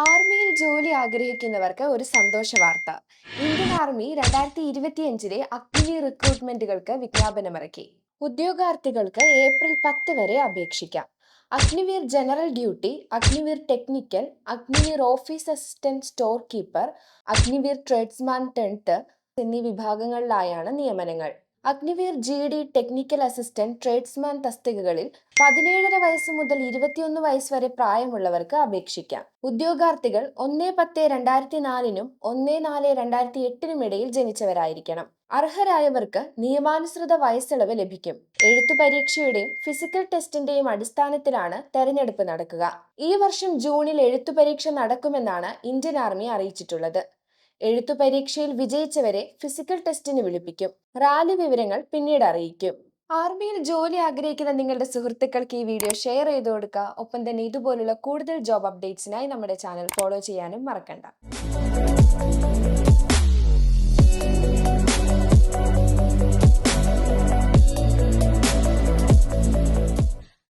ആർമിയിൽ ജോലി ആഗ്രഹിക്കുന്നവർക്ക് ഒരു സന്തോഷ വാർത്ത. ഇന്ത്യൻ ആർമി രണ്ടായിരത്തി ഇരുപത്തിയഞ്ചിലെ അഗ്നി റിക്രൂട്ട്മെന്റുകൾക്ക് വിജ്ഞാപനമിറക്കി. ഉദ്യോഗാർത്ഥികൾക്ക് ഏപ്രിൽ പത്ത് വരെ അപേക്ഷിക്കാം. Agniveer general duty Agniveer technical Agniveer office assistant store keeper Agniveer tradesman tenth എന്നീ വിഭാഗങ്ങളിലായാണ് നിയമനങ്ങൾ. Agniveer G D technical assistant tradesman തസ്തികകളിൽ പതിനേഴര വയസ്സ് മുതൽ ഇരുപത്തിയൊന്ന് വയസ്സ് വരെ പ്രായമുള്ളവർക്ക് അപേക്ഷിക്കാം. ഉദ്യോഗാർത്ഥികൾ ഒന്ന് പത്ത് രണ്ടായിരത്തി നാലിനും ഒന്ന് നാല് രണ്ടായിരത്തി എട്ടിനും ഇടയിൽ ജനിച്ചവരായിരിക്കണം. അർഹരായവർക്ക് നിയമാനുസൃത വയസ്സിളവ് ലഭിക്കും. എഴുത്തു പരീക്ഷയുടെയും ഫിസിക്കൽ ടെസ്റ്റിന്റെയും അടിസ്ഥാനത്തിലാണ് തെരഞ്ഞെടുപ്പ് നടക്കുക. ഈ വർഷം ജൂണിൽ എഴുത്തു പരീക്ഷ നടക്കുമെന്നാണ് ഇന്ത്യൻ ആർമി അറിയിച്ചിട്ടുള്ളത്. എഴുത്തു പരീക്ഷയിൽ വിജയിച്ചവരെ ഫിസിക്കൽ ടെസ്റ്റിന് വിളിപ്പിക്കും. റാലി വിവരങ്ങൾ പിന്നീട് അറിയിക്കും. ആർമിയിൽ ജോലി ആഗ്രഹിക്കുന്ന നിങ്ങളുടെ സുഹൃത്തുക്കൾക്ക് ഈ വീഡിയോ ഷെയർ ചെയ്ത് കൊടുക്കുക. ഒപ്പം തന്നെ ഇതുപോലുള്ള കൂടുതൽ ജോബ് അപ്ഡേറ്റ്സിനായി നമ്മുടെ ചാനൽ ഫോളോ ചെയ്യാനും മറക്കണ്ട.